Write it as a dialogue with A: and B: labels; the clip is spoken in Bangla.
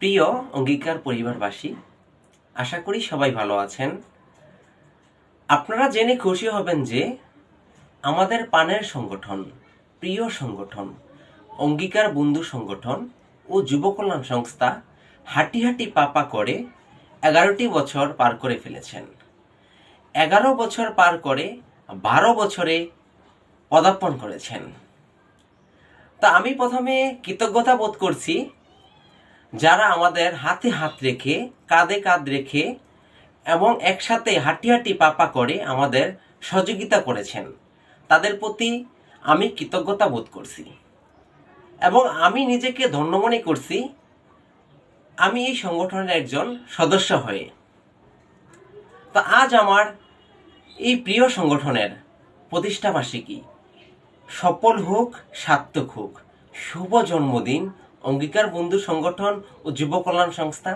A: প্রিয় অঙ্গীকার পরিবারবাসী, আশা করি সবাই ভালো আছেন। আপনারা জেনে খুশি হবেন যে আমাদের পানের সংগঠন, প্রিয় সংগঠন, অঙ্গীকার বন্ধু সংগঠন ও যুব কল্যাণ সংস্থা হাঁটি হাঁটি পাপা করে এগারোটি বছর পার করে ফেলেছেন। এগারো বছর পার করে বারো বছরে পদার্পণ করেছেন। তা আমি প্রথমে কৃতজ্ঞতা বোধ করছি যারা আমাদের হাতে হাত রেখে, কাঁধে কাঁধ রেখে এবং একসাথে হাঁটি হাঁটি পাপা করে আমাদের সহযোগিতা করেছেন, তাদের প্রতি আমি কৃতজ্ঞতা বোধ করছি। এবং আমি নিজেকে ধন্য মনে করছি, আমি এই সংগঠনের একজন সদস্য হয়ে। তো আজ আমার এই প্রিয় সংগঠনের প্রতিষ্ঠাবার্ষিকী সফল হোক, সার্থক হোক, শুভ জন্মদিন অঙ্গীকার বন্ধু সংগঠন ও যুব কল্যাণ সংস্থা।